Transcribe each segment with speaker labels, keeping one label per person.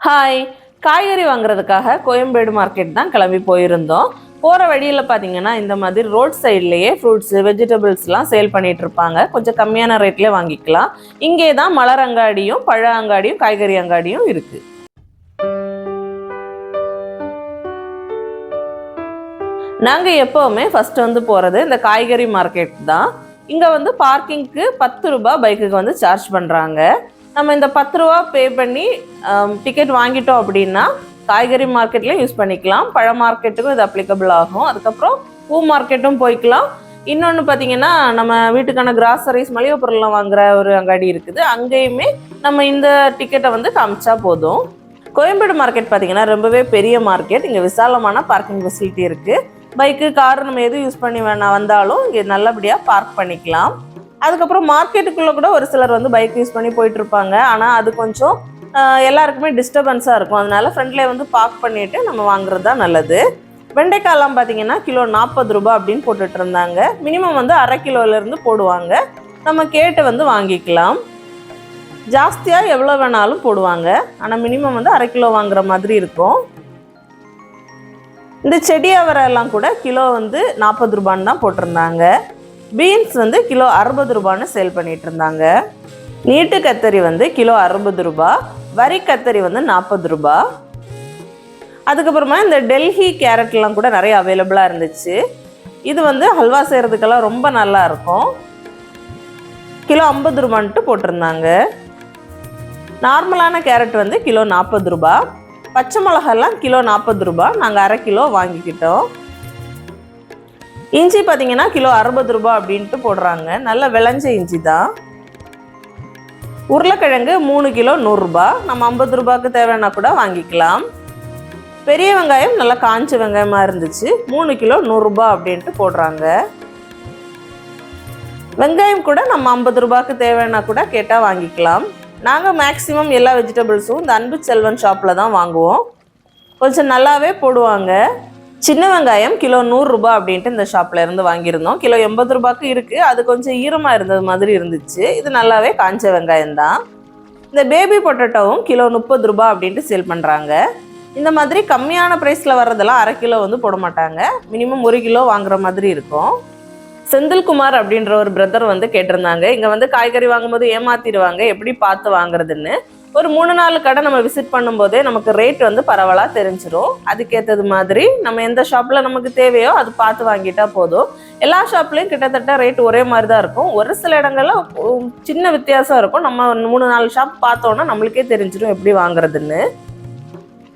Speaker 1: Hi காய்கறி வாங்குறதுக்காக Koyambedu market தான் கிளம்பி போயிருந்தோம். போகிற வழியில் பார்த்தீங்கன்னா இந்த மாதிரி ரோட் சைட்லேயே ஃப்ரூட்ஸு வெஜிடபிள்ஸ்லாம் சேல் பண்ணிகிட்ருப்பாங்க இருப்பாங்க. கொஞ்சம் கம்மியான ரேட்லேயே வாங்கிக்கலாம். இங்கே தான் மலர் அங்காடியும் பழ அங்காடியும் காய்கறி அங்காடியும் இருக்குது நாங்கள் எப்போவுமே ஃபஸ்ட்டு வந்து போகிறது இந்த காய்கறி மார்க்கெட் தான். இங்கே வந்து பார்க்கிங்க்கு பத்து ரூபா பைக்குக்கு வந்து சார்ஜ் பண்ணுறாங்க நம்ம இந்த பத்து ரூபா பே பண்ணி டிக்கெட் வாங்கிட்டோம் அப்படின்னா காய்கறி மார்க்கெட்லேயும் யூஸ் பண்ணிக்கலாம். பழ மார்க்கெட்டுக்கும் இது அப்ளிகபிள் ஆகும். அதுக்கப்புறம் பூ மார்க்கெட்டும் போய்க்கலாம். இன்னொன்று பார்த்தீங்கன்னா நம்ம வீட்டுக்கான கிராசரிஸ் மளிகை பொருள்லாம் வாங்குற ஒரு அங்காடி இருக்குது. அங்கேயுமே நம்ம இந்த டிக்கெட்டை வந்து காமிச்சா போதும். கோயம்பேடு மார்க்கெட் பார்த்தீங்கன்னா ரொம்பவே பெரிய மார்க்கெட் இங்கே விசாலமான பார்க்கிங் ஃபெசிலிட்டி இருக்குது பைக்கு கார் நம்ம எது யூஸ் பண்ணி வேணா வந்தாலும் இங்கே நல்லபடியாக பார்க் பண்ணிக்கலாம். அதுக்கப்புறம் மார்க்கெட்டுக்குள்ளே கூட ஒரு சிலர் வந்து பைக் யூஸ் பண்ணி போயிட்டு இருப்பாங்க ஆனால் அது கொஞ்சம் எல்லாருக்குமே டிஸ்டர்பன்ஸாக இருக்கும். அதனால ஃப்ரெண்ட்லேயே வந்து பார்க் பண்ணிட்டு நம்ம வாங்குறது தான் நல்லது. வெண்டைக்காயெல்லாம் பார்த்தீங்கன்னா கிலோ நாற்பது ரூபாய் அப்படின்னு போட்டுட்டு இருந்தாங்க மினிமம் வந்து அரை கிலோலேருந்து போடுவாங்க. நம்ம கேட்டு வந்து வாங்கிக்கலாம். ஜாஸ்தியாக எவ்வளோ வேணாலும் போடுவாங்க. ஆனால் மினிமம் வந்து அரை கிலோ வாங்குற மாதிரி இருக்கும். இந்த செடி அவரை எல்லாம் கூட கிலோ வந்து நாற்பது ரூபான்னு தான் போட்டிருந்தாங்க. பீன்ஸ் வந்து கிலோ அறுபது ரூபான்னு சேல் பண்ணிகிட்டு இருந்தாங்க நீட்டு கத்தரி வந்து கிலோ அறுபது ரூபா வரி கத்தரி வந்து நாற்பது ரூபா. அதுக்கப்புறமா இந்த டெல்லி கேரட்லாம் கூட நிறைய அவைலபிளாக இருந்துச்சு. இது வந்து ஹல்வா செய்கிறதுக்கெல்லாம் ரொம்ப நல்லா இருக்கும். கிலோ ஐம்பது ரூபான்ட்டு போட்டிருந்தாங்க. நார்மலான கேரட் வந்து கிலோ நாற்பது ரூபா. பச்சை மிளகாலாம் கிலோ நாற்பது ரூபா. நாங்கள் அரை கிலோ வாங்கிக்கிட்டோம். இஞ்சி பார்த்தீங்கன்னா கிலோ அறுபது ரூபா அப்படின்ட்டு போடுறாங்க. நல்ல விளைஞ்ச இஞ்சி தான். உருளைக்கிழங்கு மூணு கிலோ நூறுரூபா நம்ம ஐம்பது ரூபாய்க்கு தேவைன்னா கூட வாங்கிக்கலாம். பெரிய வெங்காயம் நல்லா காஞ்ச வெங்காயமாக இருந்துச்சு. மூணு கிலோ நூறுரூபா அப்படின்ட்டு போடுறாங்க. வெங்காயம் கூட நம்ம ஐம்பது ரூபாய்க்கு தேவைன்னா கூட கேட்டால் வாங்கிக்கலாம். நாங்கள் மேக்ஸிமம் எல்லா வெஜிடபிள்ஸும் இந்த அன்பு செல்வன் ஷாப்பில் தான் வாங்குவோம். கொஞ்சம் நல்லாவே போடுவாங்க. சின்ன வெங்காயம் கிலோ நூறுரூபா அப்படின்ட்டு இந்த ஷாப்பில் இருந்து வாங்கியிருந்தோம். கிலோ எண்பது ரூபாய்க்கு இருக்குது அது கொஞ்சம் ஈரமாக இருந்தது மாதிரி இருந்துச்சு. இது நல்லாவே காஞ்ச வெங்காயம் தான். இந்த பேபி பொட்டேட்டோவும் கிலோ முப்பது ரூபா அப்படின்ட்டு சேல் பண்ணுறாங்க இந்த மாதிரி கம்மியான ப்ரைஸில் வர்றதெல்லாம் அரை கிலோ வந்து போட மாட்டாங்க. மினிமம் ஒரு கிலோ வாங்குற மாதிரி இருக்கும். செந்தில்குமார் அப்படின்ற ஒரு பிரதர் வந்து கேட்டிருந்தாங்க. இங்கே வந்து காய்கறி வாங்கும்போது ஏமாத்திடுவாங்க. எப்படி பார்த்து வாங்குறதுன்னு. ஒரு மூணு நாலு கடை நம்ம விசிட் பண்ணும்போதே நமக்கு ரேட் வந்து பரவலாக தெரிஞ்சிடும் அதுக்கேற்றது மாதிரி நம்ம எந்த ஷாப்பில் நமக்கு தேவையோ அது பார்த்து வாங்கிட்டா போதும். எல்லா ஷாப்லேயும் கிட்டத்தட்ட ரேட் ஒரே மாதிரி தான் இருக்கும். ஒரு சில இடங்கள்ல சின்ன வித்தியாசம் இருக்கும். நம்ம மூணு நாலு ஷாப் பார்த்தோன்னா நம்மளுக்கே தெரிஞ்சிடும் எப்படி வாங்குறதுன்னு.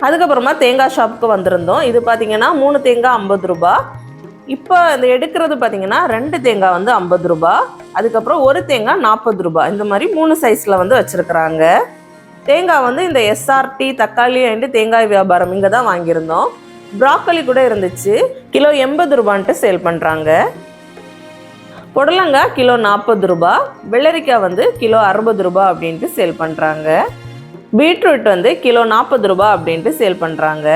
Speaker 1: அதுக்கப்புறமா தேங்காய் ஷாப்புக்கு வந்திருந்தோம். இது பார்த்தீங்கன்னா மூணு தேங்காய் ஐம்பது ரூபா. இப்போ இந்த எடுக்கிறது பார்த்தீங்கன்னா ரெண்டு தேங்காய் வந்து ஐம்பது ரூபா. அதுக்கப்புறம் ஒரு தேங்காய் நாற்பது ரூபா. இந்த மாதிரி மூணு சைஸில் வந்து வச்சுருக்குறாங்க. தேங்காய் வந்து இந்த எஸ்ஆர்டி தக்காளி அண்டு தேங்காய் வியாபாரம் இங்கே தான் வாங்கியிருந்தோம். ப்ராக்கலி கூட இருந்துச்சு. கிலோ எண்பது ரூபான்ட்டு சேல் பண்ணுறாங்க புடலங்காய் கிலோ நாற்பது ரூபா வெள்ளரிக்காய் வந்து கிலோ அறுபது ரூபா அப்படின்ட்டு சேல் பண்ணுறாங்க பீட்ரூட் வந்து கிலோ நாற்பது ரூபா அப்படின்ட்டு சேல் பண்ணுறாங்க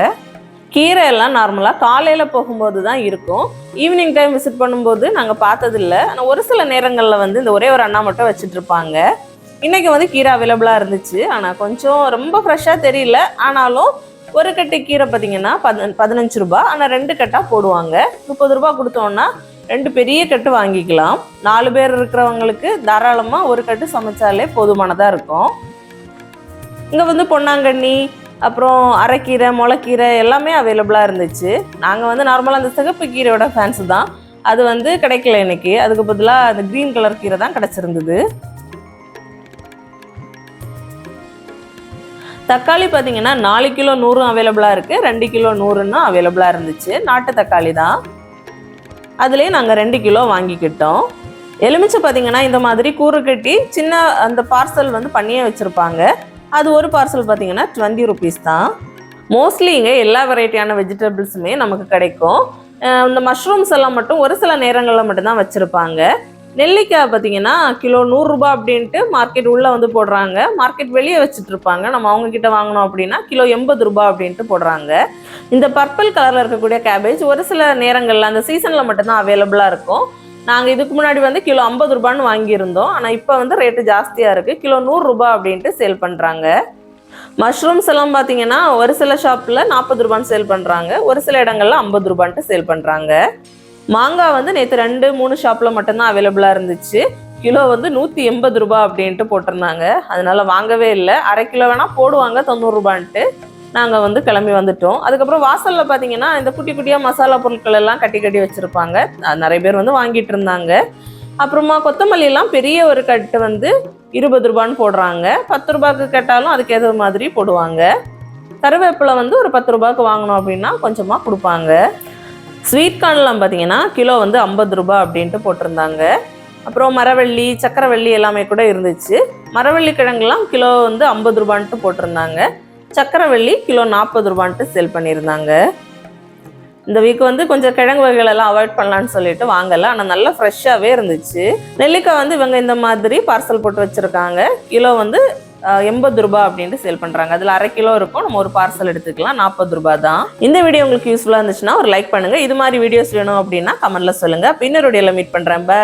Speaker 1: கீரை எல்லாம் நார்மலாக காலையில் போகும்போது தான் இருக்கும். ஈவினிங் டைம் விசிட் பண்ணும்போது நாங்கள் பார்த்ததில்ல. ஆனால் ஒரு சில நேரங்களில் வந்து இந்த ஒரே ஒரு அண்ணா மட்டும் வச்சுட்டு இருப்பாங்க. இன்றைக்கி வந்து கீரை அவைலபிளாக இருந்துச்சு. ஆனால் கொஞ்சம் ரொம்ப ஃப்ரெஷ்ஷாக தெரியல. ஆனாலும் ஒரு கட்டு கீரை பார்த்தீங்கன்னா பத பதினஞ்சு ரூபா ஆனால் ரெண்டு கட்டாக போடுவாங்க. முப்பது ரூபா கொடுத்தோன்னா ரெண்டு பெரிய கட்டு வாங்கிக்கலாம். நாலு பேர் இருக்கிறவங்களுக்கு தாராளமாக ஒரு கட்டு சமைச்சாலே போதுமானதாக இருக்கும். இங்கே வந்து பொன்னாங்கண்ணி அப்புறம் அரைக்கீரை முளைக்கீரை எல்லாமே அவைலபிளாக இருந்துச்சு. நாங்கள் வந்து நார்மலாக அந்த சிகப்பு கீரையோட ஃபேன்ஸு தான். அது வந்து கிடைக்கல எனக்கு அதுக்கு பதிலாக அந்த க்ரீன் கலர் கீரை தான் கிடச்சிருந்தது. தக்காளி பார்த்தீங்கன்னா நாலு கிலோ நூறும் அவைலபிளாக இருக்குது ரெண்டு கிலோ நூறுன்னா அவைலபிளாக இருந்துச்சு. நாட்டு தக்காளி தான். அதுலேயே நாங்கள் ரெண்டு கிலோ வாங்கிக்கிட்டோம். எலுமிச்சை பார்த்தீங்கன்னா இந்த மாதிரி கூறு கட்டி சின்ன அந்த பார்சல் வந்து பண்ணியே வச்சுருப்பாங்க. அது ஒரு பார்சல் பார்த்தீங்கன்னா டுவெண்ட்டி ருபீஸ் தான். மோஸ்ட்லி இங்கே எல்லா வெரைட்டியான வெஜிடபிள்ஸுமே நமக்கு கிடைக்கும். இந்த மஷ்ரூம்ஸ் எல்லாம் மட்டும் ஒரு சில நேரங்களில் மட்டும்தான் வச்சுருப்பாங்க. நெல்லிக்காய் பார்த்தீங்கன்னா கிலோ நூறுரூபா அப்படின்ட்டு மார்க்கெட் உள்ளே வந்து போடுறாங்க. மார்க்கெட் வெளியே வச்சுட்டு இருப்பாங்க நம்ம அவங்கக்கிட்ட வாங்கினோம் அப்படின்னா கிலோ எண்பது ரூபா அப்படின்ட்டு போடுறாங்க. இந்த பர்பிள் கலரில் இருக்கக்கூடிய கேபேஜ் ஒரு சில நேரங்களில் அந்த சீசனில் மட்டும்தான் அவைலபிளாக இருக்கும். நாங்கள் இதுக்கு முன்னாடி வந்து கிலோ ஐம்பது ரூபான்னு வாங்கியிருந்தோம். ஆனால் இப்போ வந்து ரேட்டு ஜாஸ்தியாக இருக்குது கிலோ நூறுரூபா அப்படின்ட்டு சேல் பண்ணுறாங்க மஷ்ரூம்ஸ் எல்லாம் பார்த்தீங்கன்னா ஒரு சில ஷாப்பில் நாற்பது ரூபான்னு சேல் பண்ணுறாங்க ஒரு சில இடங்கள்ல ஐம்பது ரூபான்ட்டு சேல் பண்ணுறாங்க மாங்காய் வந்து நேற்று ரெண்டு மூணு ஷாப்பில் மட்டும்தான் அவைலபிளாக இருந்துச்சு. கிலோ வந்து நூற்றி எண்பது ரூபா அப்படின்ட்டு போட்டிருந்தாங்க. அதனால வாங்கவே இல்லை. அரை கிலோ வேணால் போடுவாங்க தொண்ணூறுரூபான்ட்டு நாங்கள் வந்து கிளம்பி வந்துட்டோம். அதுக்கப்புறம் வாசலில் பார்த்தீங்கன்னா இந்த குட்டி குட்டியாக மசாலா பொருட்கள் எல்லாம் கட்டி கட்டி வச்சுருப்பாங்க. நிறைய பேர் வந்து வாங்கிட்டு இருந்தாங்க. அப்புறமா கொத்தமல்லியெல்லாம் பெரிய ஒரு கட்டு வந்து இருபது ரூபான்னு போடுறாங்க. பத்து ரூபாய்க்கு கேட்டாலும் அதுக்கு ஏற்ற மாதிரி போடுவாங்க. கருவேப்பிலை வந்து ஒரு பத்து ரூபாய்க்கு வாங்கணும் அப்படின்னா கொஞ்சமாக கொடுப்பாங்க. ஸ்வீட் கார்ன்லாம் பார்த்தீங்கன்னா கிலோ வந்து ஐம்பது ரூபாய் அப்படின்ட்டு போட்டிருந்தாங்க. அப்புறம் மரவள்ளி சக்கரவள்ளி எல்லாமே கூட இருந்துச்சு. மரவள்ளி கிழங்குலாம் கிலோ வந்து ஐம்பது ரூபான்ட்டு போட்டிருந்தாங்க. சக்கரவள்ளி கிலோ நாற்பது ரூபான்ட்டு சேல் பண்ணியிருந்தாங்க. இந்த வீக் வந்து கொஞ்சம் கிழங்கு வகைகள் எல்லாம் அவாய்ட் பண்ணலான்னு சொல்லிட்டு வாங்கலை. ஆனால் நல்லா ஃப்ரெஷ்ஷாகவே இருந்துச்சு. நெல்லிக்காய் வந்து இவங்க இந்த மாதிரி பார்சல் போட்டு வச்சுருக்காங்க. கிலோ வந்து எண்பது ரூபாய் அப்படின்ட்டு சேல் பண்ணுறாங்க அதில் அரை கிலோ இருக்கும். நம்ம ஒரு பார்சல் எடுத்துக்கலாம். நாற்பது ரூபாய் தான். இந்த வீடியோ உங்களுக்கு யூஸ்ஃபுல்லாக இருந்துச்சுன்னா ஒரு லைக் பண்ணுங்கள் இது மாதிரி வீடியோஸ் வேணும் அப்படின்னா கமெண்ட்டில் சொல்லுங்கள் பின்னருடைய வீடியோவில் மீட் பண்ணுறேன் பை